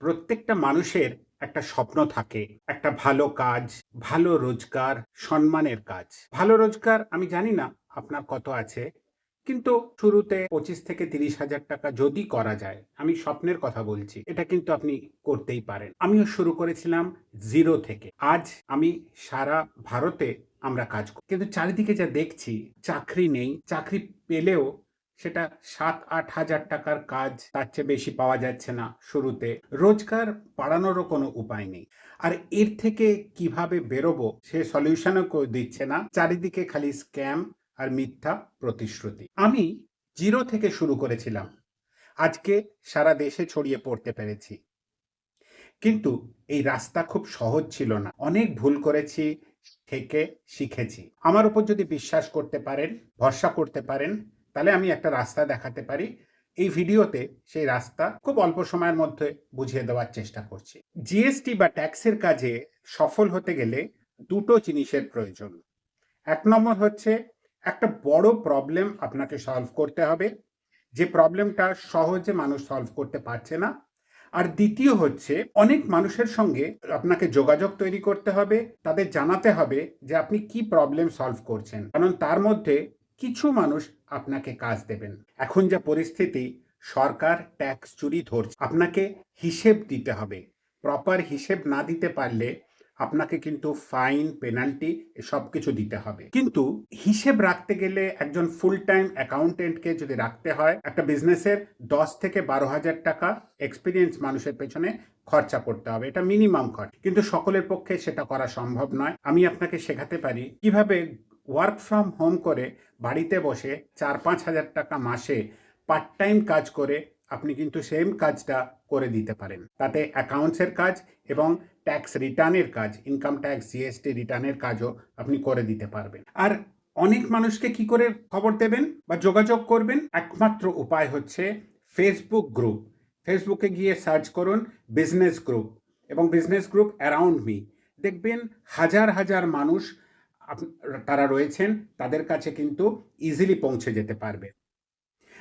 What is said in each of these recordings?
প্রত্যেকটা মানুষের একটা স্বপ্ন থাকে, একটা ভালো কাজ, ভালো রোজগার, সম্মানের কাজ। ভালো রোজগার আমি জানি না আপনার কত আছে, কিন্তু শুরুতে পঁচিশ থেকে তিরিশ হাজার টাকা যদি করা যায়, আমি স্বপ্নের কথা বলছি, এটা কিন্তু আপনি করতেই পারেন। আমিও শুরু করেছিলাম জিরো থেকে। আজ আমি সারা ভারতে আমরা কাজ করি। কিন্তু চারিদিকে যা দেখছি, চাকরি নেই, চাকরি পেলেও সেটা সাত, আট হাজার টাকার কাজ, তার চেয়ে বেশি পাওয়া যাচ্ছে না শুরুতে। রোজগার বাড়ানোরও কোনো উপায় নেই। আর এর থেকে কীভাবে বেরোবো সে সলিউশনও কেউ দিচ্ছে না। চারিদিকে খালি স্ক্যাম আর মিথ্যা প্রতিশ্রুতি। আমি জিরো থেকে শুরু করেছিলাম। আজকে সারা দেশে ছড়িয়ে পড়তে পেরেছি। কিন্তু এই রাস্তা খুব সহজ ছিল না। অনেক ভুল করেছি, থেকে শিখেছি। আমার উপর যদি বিশ্বাস করতে পারেন, ভরসা করতে পারেন তাহলে আমি একটা রাস্তা দেখাতে পারি। এই ভিডিওতে সেই রাস্তা খুব অল্প সময়ের মধ্যে বুঝিয়ে দেওয়ার চেষ্টা করছি। জিএসটি বা ট্যাক্সের কাজে সফল হতে গেলে দুটো জিনিসের প্রয়োজন। এক নম্বর হচ্ছে একটা বড় প্রবলেম আপনাকে সলভ করতে হবে। যে প্রবলেমটা সহজে মানুষ সলভ করতে পারছে না। আর দ্বিতীয় হচ্ছে অনেক মানুষের সঙ্গে আপনাকে যোগাযোগ তৈরি করতে হবে। তাদের জানাতে হবে যে আপনি কি প্রবলেম সলভ করছেন। কারণ তার মধ্যে কিছু মানুষ আপনাকে কাজ দেবেন। এখন যা পরিস্থিতি, সরকার ট্যাক্স চুরি ধরছে। আপনাকে হিসেব দিতে হবে। প্রপার হিসেব না দিতে পারলে আপনাকে কিন্তু ফাইন পেনাল্টি সব কিছু দিতে হবে। কিন্তু হিসেব রাখতে গেলে একজন ফুল টাইম অ্যাকাউন্টেন্টকে যদি রাখতে হয়, একটা বিজনেসের দশ থেকে বারো হাজার টাকা এক্সপিরিয়েন্স মানুষের পেছনে খরচা করতে হবে। এটা মিনিমাম খরচ। কিন্তু সকলের পক্ষে সেটা করা সম্ভব নয়। আমি আপনাকে শেখাতে পারি কীভাবে ওয়ার্ক ফ্রম হোম করে বাড়িতে বসে চার পাঁচ হাজার টাকা মাসে পার্ট টাইম কাজ করে আপনি কিন্তু সেম কাজটা করে দিতে পারেন। তাতে অ্যাকাউন্টসের কাজ এবং ট্যাক্স রিটার্নের কাজ ইনকাম ট্যাক্স জিএসটি রিটার্নের কাজও আপনি করে দিতে পারবেন। আর অনেক মানুষকে কি করে খবর দেবেন বা যোগাযোগ করবেন? একমাত্র উপায় হচ্ছে ফেসবুক গ্রুপ ফেসবুকে গিয়ে সার্চ করুন বিজনেস গ্রুপ এবং বিজনেস গ্রুপ অ্যারাউন্ড মি দেখবেন হাজার হাজার মানুষ তারা রয়েছেন, তাদের কাছে কিন্তু ইজিলি পৌঁছে যেতে পারবে।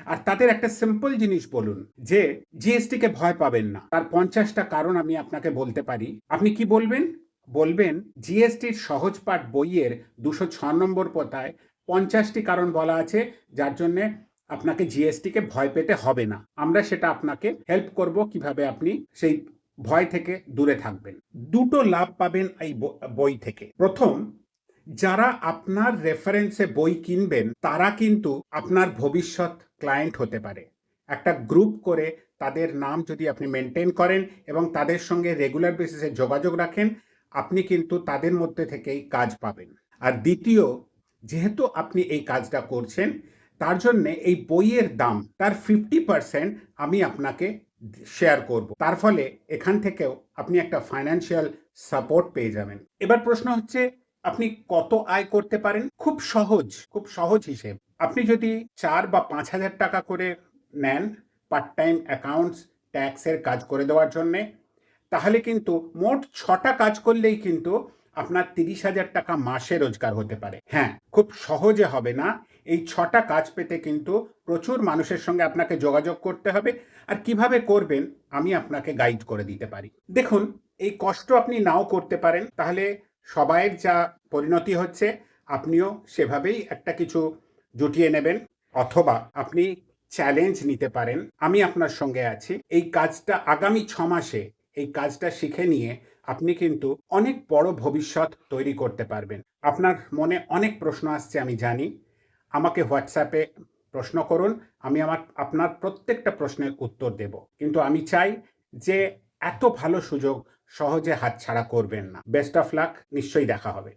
আর তাদের একটা সিম্পল জিনিস বলুন, যে জিএসটি কে ভয় পাবেন না। তার পঞ্চাশটা কারণ আমি আপনাকে বলতে পারি। আপনি কি বলবেন? বলবেন জিএসটির সহজ পাঠ বইয়ের দুশো ছ নম্বর পতায় পঞ্চাশটি কারণ বলা আছে, যার জন্যে আপনাকে জিএসটি কে ভয় পেতে হবে না। আমরা সেটা আপনাকে হেল্প করব কীভাবে আপনি সেই ভয় থেকে দূরে থাকবেন। দুটো লাভ পাবেন এই বই থেকে। প্রথম যারা আপনার রেফারেন্সে বই কিনবেন, তারা কিন্তু আপনার ভবিষ্যৎ ক্লায়েন্ট হতে পারে। একটা গ্রুপ করে তাদের নাম যদি আপনি মেনটেন করেন এবং তাদের সঙ্গে রেগুলার বেসিসে যোগাযোগ রাখেন, আপনি কিন্তু তাদের মধ্যে থেকেই কাজ পাবেন। আর দ্বিতীয়, যেহেতু আপনি এই কাজটা করছেন, তার জন্য এই বইয়ের দাম, তার ফিফটি পার্সেন্ট আমি আপনাকে শেয়ার করব। তার ফলে এখান থেকেও আপনি একটা ফাইন্যান্সিয়াল সাপোর্ট পেয়ে যাবেন। এবার প্রশ্ন হচ্ছে আপনি কত আয় করতে পারেন? খুব সহজ খুব সহজ হিসেব। আপনি যদি চার বা পাঁচ হাজার টাকা করে নেন পার্ট টাইম অ্যাকাউন্টস ট্যাক্সের কাজ করে দেওয়ার জন্যে, তাহলে কিন্তু মোট ছটা কাজ করলেই কিন্তু আপনার তিরিশ হাজার টাকা মাসে রোজগার হতে পারে। হ্যাঁ খুব সহজে হবে না। এই ছটা কাজ পেতে কিন্তু প্রচুর মানুষের সঙ্গে আপনাকে যোগাযোগ করতে হবে। আর কীভাবে করবেন, আমি আপনাকে গাইড করে দিতে পারি। দেখুন, এই কষ্ট আপনি নাও করতে পারেন। তাহলে সবাইয়ের যা পরিণতি হচ্ছে, আপনিও সেভাবেই একটা কিছু জুটিয়ে নেবেন অথবা আপনি চ্যালেঞ্জ নিতে পারেন। আমি আপনার সঙ্গে আছি। এই কাজটা আগামী ছ মাসে এই কাজটা শিখে নিয়ে আপনি কিন্তু অনেক বড় ভবিষ্যৎ তৈরি করতে পারবেন। আপনার মনে অনেক প্রশ্ন আসছে, আমি জানি। আমাকে হোয়াটসঅ্যাপে প্রশ্ন করুন, আমি আমার, আপনার প্রত্যেকটা প্রশ্নের উত্তর দেব। কিন্তু আমি চাই যে এত ভালো সুযোগ সহজে হাতছাড়া করবেন না। বেস্ট অফ লাক নিশ্চয়ই দেখা হবে।